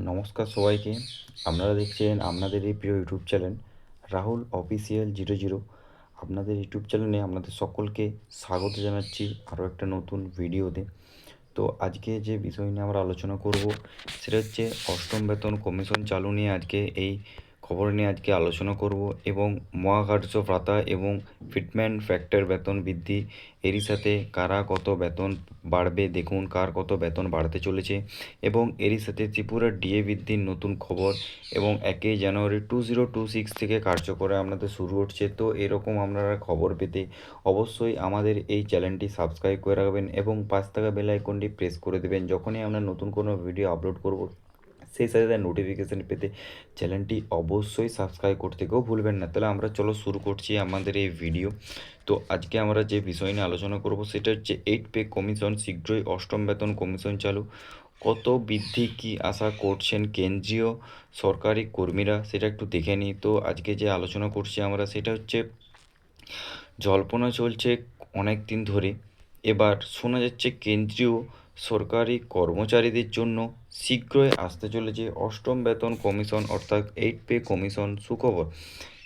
নমস্কার সবাইকে। আপনারা দেখছেন আপনাদের এই প্রিয় YouTube channel Rahul official zero zero. আপনাদের ইউটিউব চ্যানেলে আপনাদের সকলকে স্বাগত জানাচ্ছি আরও একটা নতুন ভিডিওতে। তো আজকে যে বিষয় নিয়ে আমরা আলোচনা করব, সেটা হচ্ছে অষ্টম বেতন কমিশন চালু নিয়ে আজকে এই খবর নিয়ে আজকে আলোচনা করব এবং মহাকার্য ভাতা এবং ফিটমেন্ট ফ্যাক্টর বেতন বৃদ্ধি এরই সাথে কারা কত বেতন বাড়বে দেখুন, কার কত বেতন বাড়তে চলেছে এবং এরই সাথে ত্রিপুরার ডিএ বৃদ্ধির নতুন খবর এবং একই January two zero two six থেকে কার্যকরে আপনাদের শুরু হচ্ছে। তো এরকম আপনারা খবর পেতে অবশ্যই আমাদের এই চ্যানেলটি সাবস্ক্রাইব করে রাখবেন এবং পাঁচ টাকা বেল আইকনটি প্রেস করে দেবেন যখনই আমরা নতুন কোনো ভিডিও আপলোড করব। সেই সাথে তার নোটিফিকেশান পেতে চ্যানেলটি অবশ্যই সাবস্ক্রাইব করতে কেউ ভুলবেন না। তাহলে আমরা চলো শুরু করছি আমাদের এই ভিডিও তো আজকে আমরা যে বিষয় নিয়ে আলোচনা করব, সেটা হচ্ছে এইট পে কমিশন শীঘ্রই অষ্টম বেতন কমিশন চালু। কত বৃদ্ধি কি আশা করছেন কেন্দ্রীয় সরকারি কর্মীরা, সেটা একটু দেখে নিই। তো আজকে যে আলোচনা করছি আমরা, সেটা হচ্ছে জল্পনা চলছে অনেক দিন ধরে। এবার শোনা যাচ্ছে কেন্দ্রীয় সরকারি কর্মচারীদের জন্য শীঘ্রই আসতে চলেছে অষ্টম বেতন কমিশন, অর্থাৎ এইট পে কমিশন সুখবর।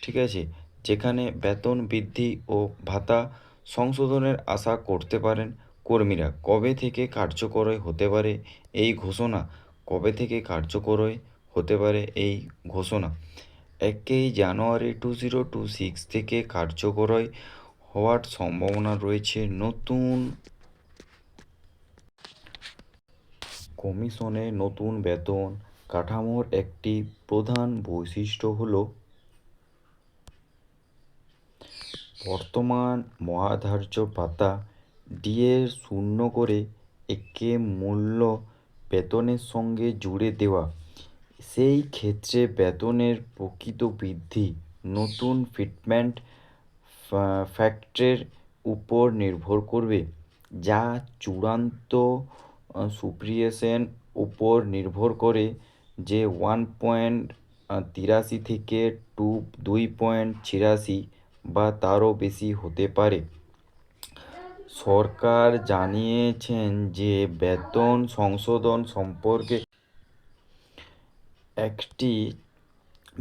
ঠিক আছে? যেখানে বেতন বৃদ্ধি ও ভাতা সংশোধনের আশা করতে পারেন কর্মীরা। কবে থেকে কার্যকর হতে পারে এই ঘোষণা? কবে থেকে কার্যকর হতে পারে এই ঘোষণা? একই January two zero two six থেকে কার্যকর হওয়ার সম্ভাবনা রয়েছে নতুন কমিশনের নতুন বেতন কাঠামোর একটি প্রধান বৈশিষ্ট্য হল বর্তমান মহাধার্য ভাতা ডিএ শূন্য করে একে মূল্য বেতনের সঙ্গে জুড়ে দেওয়া। সেই ক্ষেত্রে বেতনের প্রকৃত বৃদ্ধি নতুন ফিটমেন্ট ফ্যাক্টরের উপর নির্ভর করবে, যা চূড়ান্ত সুপ্রিয়েশন উপর নির্ভর করে যে ওয়ান পয়েন্ট তিরাশি থেকে টু দুই পয়েন্ট ছিয়াশি বা তারও বেশি হতে পারে। সরকার জানিয়েছেন যে বেতন সংশোধন সম্পর্কে একটি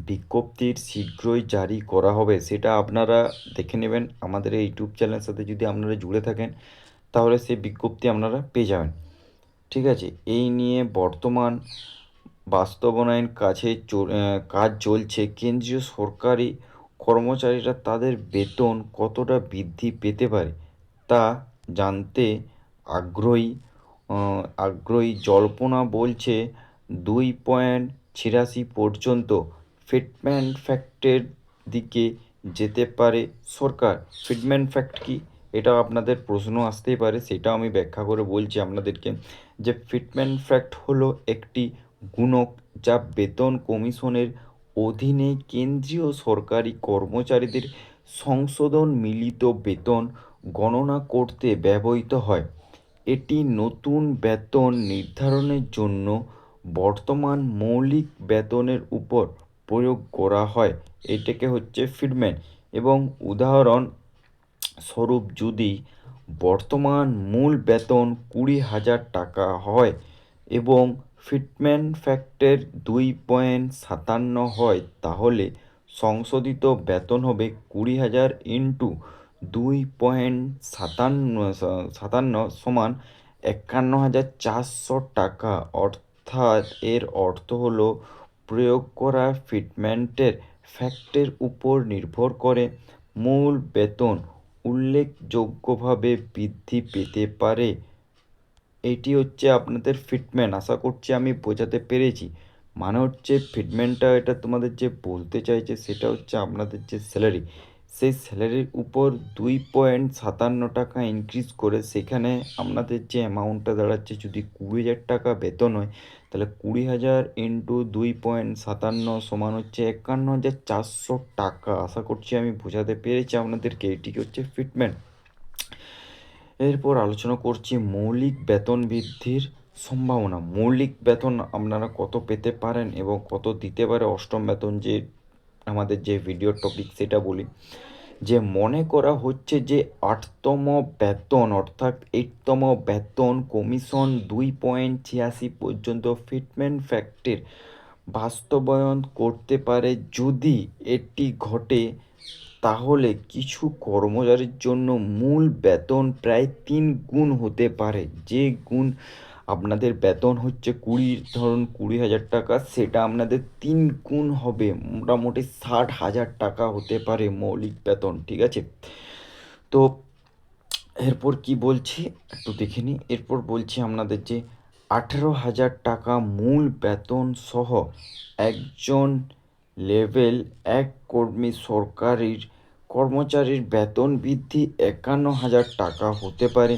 বিজ্ঞপ্তির শীঘ্রই জারি করা হবে। সেটা আপনারা দেখে নেবেন। আমাদের এই ইউটিউব চ্যানেলের সাথে যদি আপনারা জুড়ে থাকেন, তাহলে সেই বিজ্ঞপ্তি আপনারা পেয়ে যাবেন। ঠিক আছে? এই নিয়ে বর্তমান বাস্তবনায়ন কাছে কাজ চলছে। কেন্দ্রীয় সরকারি কর্মচারীরা তাদের বেতন কতটা বৃদ্ধি পেতে পারে তা জানতে আগ্রহী আগ্রহী জল্পনা বলছে দুই পয়েন্ট ছিয়াশি পর্যন্ত ফিটমেন্ট ফ্যাক্টের দিকে যেতে পারে সরকার। ফিটমেন্ট ফ্যাক্ট কি? এটা আপনাদের প্রশ্ন আসতেই পারে সেটা আমি ব্যাখ্যা করে বলছি আপনাদেরকে যে ফিটমেন্ট ফ্যাক্ট হলো একটি গুণক যা বেতন কমিশনের অধীনে কেন্দ্রীয় সরকারি কর্মচারীদের সংশোধন মিলিত বেতন গণনা করতে ব্যবহৃত হয়। এটি নতুন বেতন নির্ধারণের জন্য বর্তমান মৌলিক বেতনের উপর প্রয়োগ করা হয়। এটাকে হচ্ছে ফিডম্যান এবং উদাহরণ স্বরূপ যদি বর্তমান মূল বেতন কুড়ি হাজার টাকা হয় এবং ফিটমেন্ট ফ্যাক্টের দুই পয়েন্ট সাতান্ন হয়, তাহলে সংশোধিত বেতন হবে কুড়ি হাজার ইন্টু দুই পয়েন্ট সাতান্ন সাতান্ন সমান একান্ন হাজার চারশো টাকা। অর্থাৎ এর অর্থ হলো প্রয়োগ করা ফিটমেন্টের ফ্যাক্টের উপর নির্ভর করে মূল বেতন উল্লেখযোগ্যভাবে বৃদ্ধি পেতে পারে। এটি হচ্ছে আপনাদের ফিটমেন্ট আশা করছি আমি বোঝাতে পেরেছি। মানে হচ্ছে ফিটমেন্টটা এটা তোমাদের যে বলতে চাইছে সেটা হচ্ছে আপনাদের যে স্যালারি সেই স্যালারির উপর দুই পয়েন্ট সাতান্ন টাকা ইনক্রিজ করে সেখানে আপনাদের যে অ্যামাউন্টটা দাঁড়াচ্ছে, যদি কুড়ি হাজার টাকা বেতন হয়, তাহলে কুড়ি হাজার ইন্টু দুই পয়েন্ট সাতান্ন সমান হচ্ছে একান্ন হাজার চারশো টাকা। আশা করছি আমি বোঝাতে পেরেছি আপনাদেরকে এটিকে হচ্ছে ফিটমেন্ট এরপর আলোচনা করছি মৌলিক বেতন বৃদ্ধির সম্ভাবনা। মৌলিক বেতন আপনারা কত পেতে পারেন এবং কত দিতে পারে অষ্টম বেতন যে আমাদের যে ভিডিও টপিক সেটা বলি, যে মনে করা হচ্ছে যে আটতম বেতন অর্থাৎ এইটতম বেতন কমিশন দুই পয়েন্ট ছিয়াশি পর্যন্ত ফিটমেন্ট ফ্যাক্টের বাস্তবায়ন করতে পারে যদি এটি ঘটে, তাহলে কিছু কর্মচারীর জন্য মূল বেতন প্রায় তিন গুণ হতে পারে। যে গুণ আপনাদের বেতন হচ্ছে কুড়ি, ধরুন কুড়ি হাজার টাকা, সেটা আপনাদের তিন গুণ হবে, মোটামুটি ষাট হাজার টাকা হতে পারে মৌলিক বেতন, ঠিক আছে? তো এরপর কি বলছি? একটু দেখে নিই। এরপর বলছি আপনাদের যে আঠেরো হাজার টাকা মূল বেতন সহ একজন লেভেল এক কর্মী সরকারির কর্মচারীর বেতন বৃদ্ধি একান্ন হাজার টাকা হতে পারে।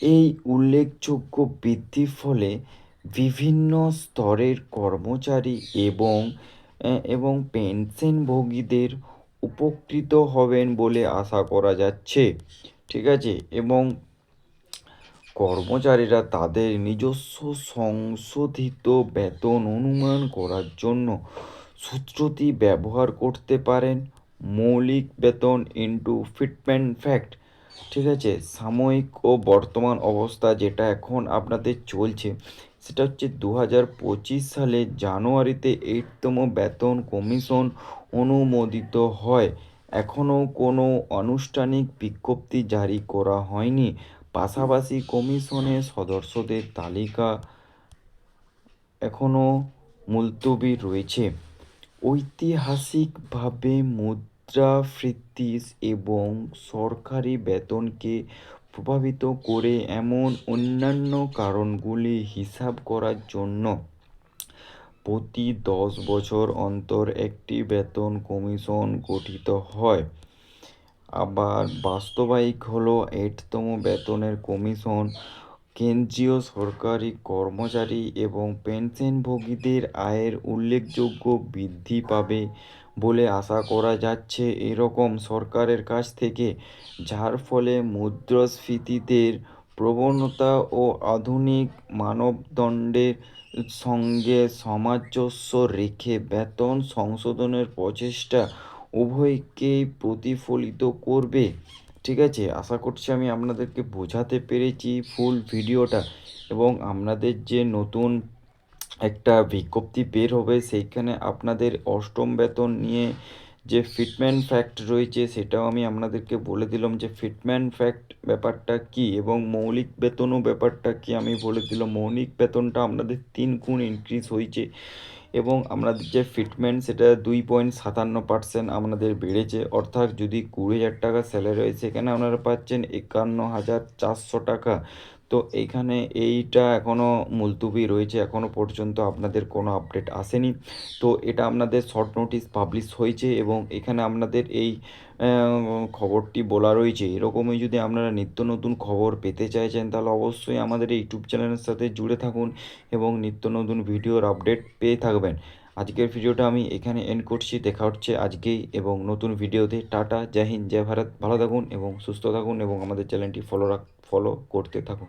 এই উল্লেখযোগ্য বৃদ্ধির ফলে বিভিন্ন স্তরের কর্মচারী এবং এবং পেনশনভোগীদের উপকৃত হবেন বলে আশা করা যাচ্ছে। ঠিক আছে? এবং কর্মচারীরা তাদের নিজস্ব সংশোধিত বেতন অনুমান করার জন্য সূত্রটি ব্যবহার করতে পারেন। মৌলিক বেতন ইন্টু ফিটমেন্ট ফ্যাক্ট ঠিক আছে? সাময়িক ও বর্তমান অবস্থা যেটা এখন আপনাদের চলছে, সেটা হচ্ছে দু হাজার পঁচিশ সালে জানুয়ারিতে এইটতম বেতন কমিশন অনুমোদিত হয়। এখনও কোনো আনুষ্ঠানিক বিজ্ঞপ্তি জারি করা হয়নি। পাশাপাশি কমিশনের সদস্যদের তালিকা এখনও মুলতবি রয়েছে। ঐতিহাসিকভাবে মুদ্রাস্ফীতি এবং সরকারি বেতনকে প্রভাবিত করে এমন অন্যান্য কারণগুলি হিসাব করার জন্য প্রতি দশ বছর অন্তর একটি বেতন কমিশন গঠিত হয়। আবার বাস্তবায়িক হলো এইটতম বেতনের কমিশন। কেন্দ্রীয় সরকারি কর্মচারী এবং পেনশনভোগীদের আয়ের উল্লেখযোগ্য বৃদ্ধি পাবে। বলে আশা করা যাচ্ছে এরকম সরকারের কাছ থেকে, যার ফলে মুদ্রাস্ফীতিদের প্রবণতা ও আধুনিক মানবদণ্ডের সঙ্গে সামঞ্জস্য রেখে বেতন সংশোধনের প্রচেষ্টা উভয়কেই প্রতিফলিত করবে। ঠিক আছে, আশা করছি আমি আপনাদেরকে বোঝাতে পেরেছি ফুল ভিডিওটা। এবং আপনাদের যে নতুন একটা বিজ্ঞপ্তি বের হবে, সেইখানে আপনাদের অষ্টম বেতন নিয়ে যে ফিটমেন্ট ফ্যাক্ট রয়েছে, সেটাও আমি আপনাদেরকে বলে দিলাম যে ফিটমেন্ট ফ্যাক্ট ব্যাপারটা কি এবং মৌলিক বেতনও ব্যাপারটা কি আমি বলে দিলাম। মৌলিক বেতনটা আপনাদের তিন গুণ ইনক্রিজ হয়েছে এবং আপনাদের যে ফিটমেন্ট সেটা দুই পয়েন্ট সাতান্ন পার্সেন্ট আপনাদের বেড়েছে। অর্থাৎ যদি কুড়ি হাজার টাকা স্যালারি হয়, সেখানে আপনারা পাচ্ছেন একান্ন হাজার চারশো টাকা। তো এইখানে এইটা এখনও মুলতুবি রয়েছে এখনও পর্যন্ত আপনাদের কোনো আপডেট আসেনি। তো এটা আপনাদের শর্ট নোটিস পাবলিশ হয়েছে এবং এখানে আপনাদের এই খবরটি বলা রয়েছে। এরকমই যদি আপনারা নিত্য নতুন খবর পেতে চাইছেন, তাহলে অবশ্যই আমাদের ইউটিউব চ্যানেলের সাথে জুড়ে থাকুন এবং নিত্য নতুন ভিডিওর আপডেট পেয়ে থাকবেন। আজকের ভিডিওটা আমি এখানে এন্ড করছি। দেখা হচ্ছে আজকেই এবং নতুন ভিডিওতে। টাটা, জয় হিন্দ, জয় ভারত। ভালো থাকুন এবং সুস্থ থাকুন এবং আমাদের চ্যানেলটি ফলো রাখ ফলো করতে থাকুন।